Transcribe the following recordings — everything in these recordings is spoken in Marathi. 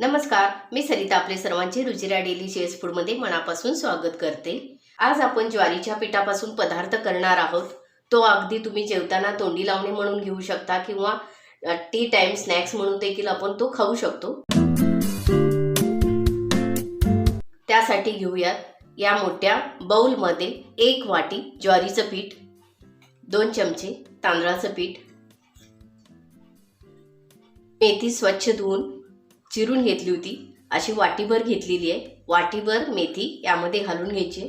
नमस्कार मी सरिता आपले सर्वांचे रुचिरा डेली शेअर्स फूडमध्ये मनापासून स्वागत करते. आज आपण ज्वारीच्या पिठापासून पदार्थ करणार आहोत. तो अगदी तुम्ही जेवताना तोंडी लावणे म्हणून घेऊ शकता किंवा टी टाइम स्नॅक्स म्हणून देखील आपण तो खाऊ शकतो. त्यासाठी घेऊयात या मोठ्या बाउलमध्ये एक वाटी ज्वारीचं पीठ दोन चमचे तांदळाचं पीठ मेथी स्वच्छ धुवून चिरून घेतली होती. अशी वाटीभर घेतलेली आहे. वाटीभर मेथी यामध्ये घालून घ्यायची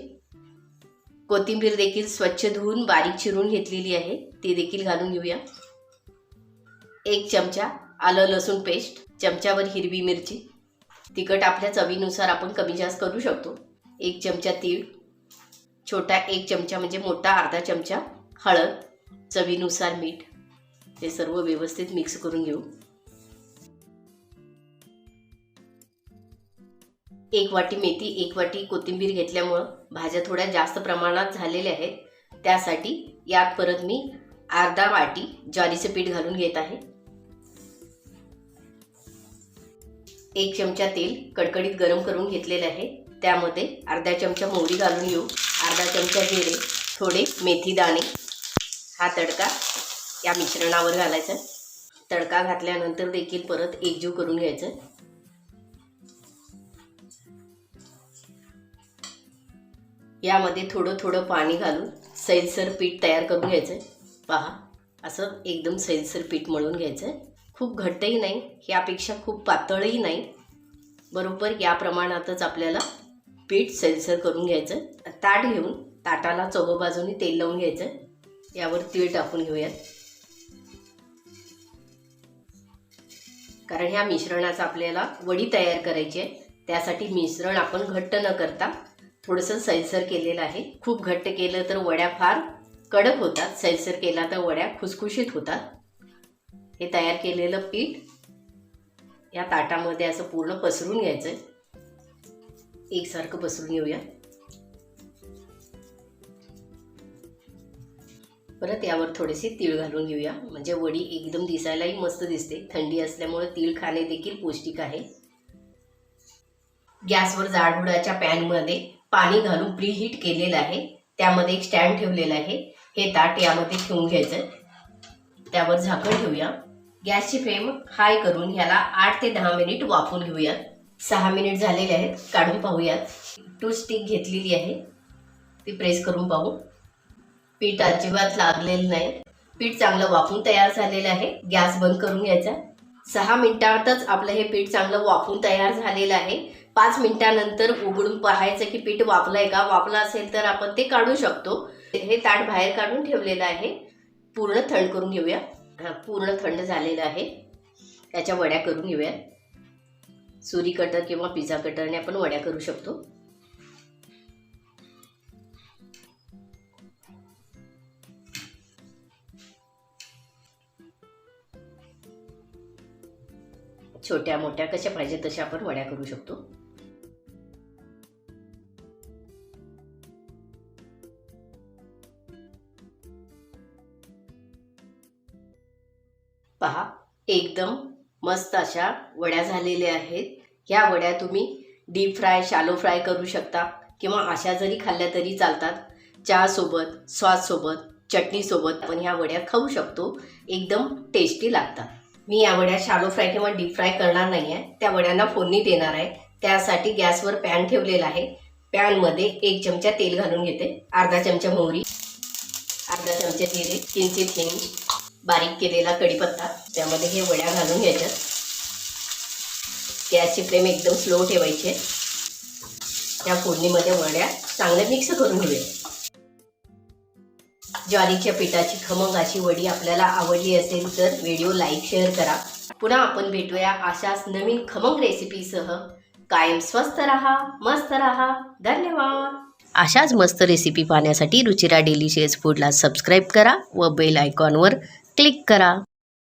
कोथिंबीर देखील स्वच्छ धुवून बारीक चिरून घेतलेली आहे. ती देखील घालून घेऊया. एक चमचा आलं लसूण पेस्ट चमच्यावर हिरवी मिरची. तिखट आपल्या चवीनुसार आपण कमी जास्त करू शकतो. एक चमचा तीळ छोटा एक चमचा म्हणजे मोठा अर्धा चमचा हळद चवीनुसार मीठ. हे सर्व व्यवस्थित मिक्स करून घेऊ. एक वाटी मेथी एक वाटी कोथिंबीर घेतल्यामुळं भाज्या थोड्या जास्त प्रमाणात झालेल्या आहेत. त्यासाठी यात परत मी अर्धा वाटी ज्वारीचं पीठ घालून घेत आहे. एक चमचा तेल कडकडीत गरम करून घेतलेले आहे. त्यामध्ये अर्धा चमचा मोहरी घालून घेऊ. अर्धा चमचा जिरे थोडे मेथी दाणे. हा तडका या मिश्रणावर घालायचा. तडका घातल्यानंतर देखील परत एकजीव करून घ्यायचं. यामध्ये थोडं थोडं पाणी घालून सैलसर पीठ तयार करून घ्यायचं पहा असं एकदम सैलसर पीठ मळून घ्यायचं आहे खूप घट्टही नाही यापेक्षा खूप पातळही नाही. बरोबर या प्रमाणातच आपल्याला पीठ सैलसर करून घ्यायचं ताट घेऊन ताटाला चौघ बाजूनी तेल लावून घ्यायचं यावर तीळ टाकून घेऊयात. कारण ह्या मिश्रणाचा आपल्याला वडी तयार करायची आहे. त्यासाठी मिश्रण आपण घट्ट न करता थोडंसं सैलसर केलेलं आहे. खूप घट्ट केलं तर वड्या फार कडक होतात. सैलसर केला तर वड्या खुसखुशीत होतात. हे तयार केलेलं पीठ या ताटामध्ये असं पूर्ण पसरून घ्यायचं एकसारखं पसरून घेऊया. परत यावर थोडेसे तीळ घालून घेऊया. म्हणजे वडी एकदम दिसायलाही मस्त दिसते. थंडी असल्यामुळे तीळ खाणे देखील पौष्टिक आहे. गॅसवर जाडबुडाच्या पॅनमध्ये पाणी घालून प्रीहीट केलेलं आहे. त्यामध्ये एक स्टँड ठेवलेलं आहे. हे ताट यामध्ये ठेवून घ्यायचं त्यावर झाकण ठेवूया. गॅसची फ्लेम हाय करून ह्याला आठ ते दहा मिनिट वाफून घेऊयात सहा मिनिट झालेले आहेत. काढून पाहूयात. टू स्टिक घेतलेली आहे. ती प्रेस करून पाहू. पीठ अजिबात लागलेलं नाही. पीठ चांगलं वाफून तयार झालेलं आहे. गॅस बंद करून घ्यायचा. सहा मिनिटातच आपलं हे पीठ चांगलं वाफून तयार झालेलं आहे. पाच मिनिटानंतर उघडून पाहायचं की पीठ वापलंय का? वापलं असेल तर आपण ते काढू शकतो. हे ताट बाहेर काढून ठेवलेलं आहे. पूर्ण थंड करून घेऊया. हां पूर्ण थंड झालेलं आहे. त्याच्या वड्या करून घेऊया. सुरी कटर किंवा पिझ्झा कटरने आपण वड्या करू शकतो. छोट्या मोठ्या कशा पाहिजे तशा आपण वड्या करू शकतो. पहा एकदम मस्त अशा वड्या झालेल्या आहेत. ह्या वड्या तुम्ही डीप फ्राय शालो फ्राय करू शकता किंवा अशा जरी खाल्ल्या तरी चालतात. चहासोबत सॉससोबत चटणीसोबत आपण ह्या वड्या खाऊ शकतो. एकदम टेस्टी लागतात. मी या वड्या शालो फ्राय किंवा डीप फ्राय करणार नाही आहे त्या वड्यांना फोडणी देणार आहे. त्यासाठी गॅसवर पॅन ठेवलेला आहे. पॅनमध्ये एक चमचा तेल घालून घेते. अर्धा चमचा मोहरी अर्धा चमचा जिरे किंचित हिंग बारीक केलेला कढीपत्ता. त्यामध्ये हे वड्या घालून घ्यायच्यात गॅसची फ्लेम एकदम स्लो ठेवायची आहे. त्या फोडणीमध्ये वड्या चांगल्या मिक्स करून घेऊया. ज्वारीच्या पिठाची खमंग अशी वडी आपल्याला आवडली असेल तर व्हिडिओ लाईक शेअर करा. पुन्हा आपण भेटूया अशाच नवीन खमंग रेसिपीसह. कायम स्वस्त राहा मस्त रहा. धन्यवाद. अशाच मस्त रेसिपी पाहण्यासाठी रुचिरा डेलिशियस फूडला सबस्क्राईब करा व बेल आयकॉनवर क्लिक करा.